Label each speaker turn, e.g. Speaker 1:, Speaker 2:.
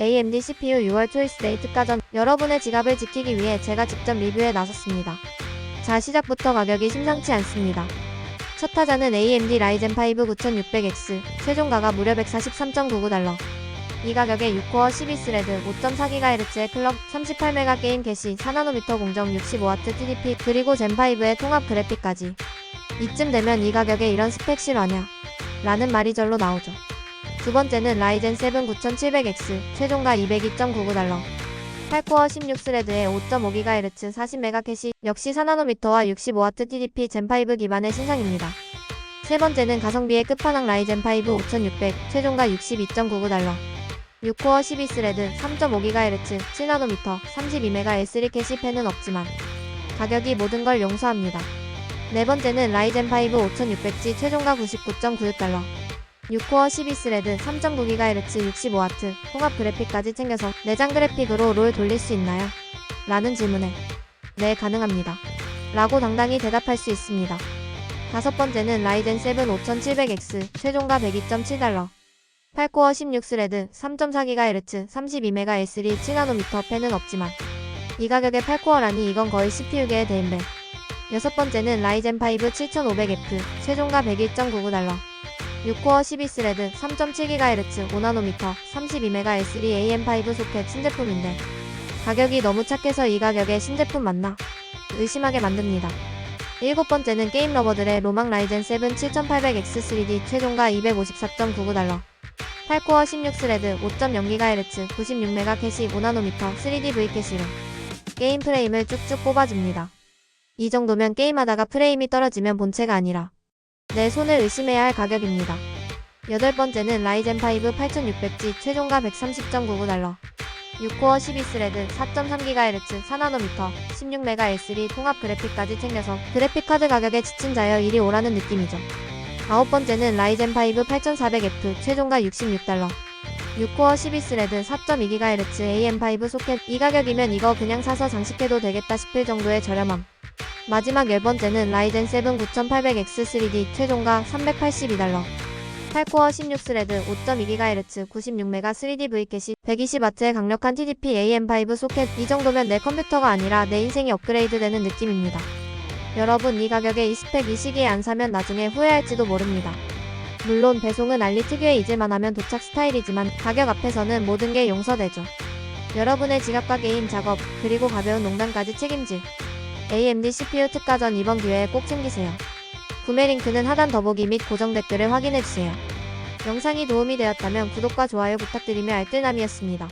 Speaker 1: AMD CPU 6월 초이스 데이 특가전 여러분의 지갑을 지키기 위해 제가 직접 리뷰에 나섰습니다. 자 시작부터 가격이 심상치 않습니다. 첫 타자는 AMD 라이젠 5 9600X 최종 가가 무려 143.99달러 이 가격에 6코어 12스레드 5.4GHz의 클럭 38메가 게임 캐시 4나노미터 공정 65W TDP 그리고 젠5의 통합 그래픽까지 이쯤 되면 이 가격에 이런 스펙 실화냐 라는 말이 절로 나오죠. 두 번째는 라이젠 7 9700X 최종가 202.99달러 8코어 16스레드에 5.5GHz 40메가 캐시 역시 4나노미터와 65W TDP 젠5 기반의 신상입니다. 세 번째는 가성비의 끝판왕 라이젠 5 5600 최종가 62.99달러 6코어 12스레드 3.5GHz 7나노미터 32메가 S3 캐시 펜은 없지만 가격이 모든 걸 용서합니다. 네 번째는 라이젠 5 5600G 최종가 99.96달러 6코어 12스레드 3.9GHz 65W 통합 그래픽까지 챙겨서 내장 그래픽으로 롤 돌릴 수 있나요? 라는 질문에 네 가능합니다. 라고 당당히 대답할 수 있습니다. 다섯 번째는 라이젠 7 5700X 최종가 102.7달러 8코어 16스레드 3.4GHz 32메가 S3 7나노미터 펜은 없지만 이 가격에 8코어라니 이건 거의 CPU계의 대인배 여섯 번째는 라이젠 5 7500F 최종가 101.99달러 6코어 12스레드 3.7GHz 5나노미터 32메가 S3 AM5 소켓 신제품인데 가격이 너무 착해서 이 가격에 신제품 맞나? 의심하게 만듭니다. 일곱 번째는 게임 러버들의 로망 라이젠 7 7800X3D 최종가 254.99달러 8코어 16스레드 5.0GHz 96메가 캐시 5나노미터 3D V 캐시로 게임 프레임을 쭉쭉 뽑아줍니다. 이 정도면 게임하다가 프레임이 떨어지면 본체가 아니라 내 손을 의심해야 할 가격입니다. 여덟 번째는 라이젠 5 8600G 최종가 130.99달러 6코어 12스레드 4.3GHz 4나노미터 16메가 S3 통합 그래픽까지 챙겨서 그래픽카드 가격에 지친 자여 이리 오라는 느낌이죠. 아홉 번째는 라이젠 5 8400F 최종가 66달러 6코어 12스레드 4.2GHz AM5 소켓 이 가격이면 이거 그냥 사서 장식해도 되겠다 싶을 정도의 저렴함 마지막 열 번째는 라이젠 7 9800X3D 최종가 382달러 8코어 16스레드 5.2GHz 96메가 3D V캐시 120W의 강력한 TDP AM5 소켓 이 정도면 내 컴퓨터가 아니라 내 인생이 업그레이드 되는 느낌입니다. 여러분 이 가격에 이 스펙 이 시기에 안 사면 나중에 후회할지도 모릅니다. 물론 배송은 알리 특유의 잊을만 하면 도착 스타일이지만 가격 앞에서는 모든 게 용서되죠. 여러분의 지갑과 게임 작업 그리고 가벼운 농담까지 책임질 AMD CPU 특가전 이번 기회에 꼭 챙기세요. 구매 링크는 하단 더보기 및 고정 댓글을 확인해주세요. 영상이 도움이 되었다면 구독과 좋아요 부탁드리며 알뜰남이었습니다.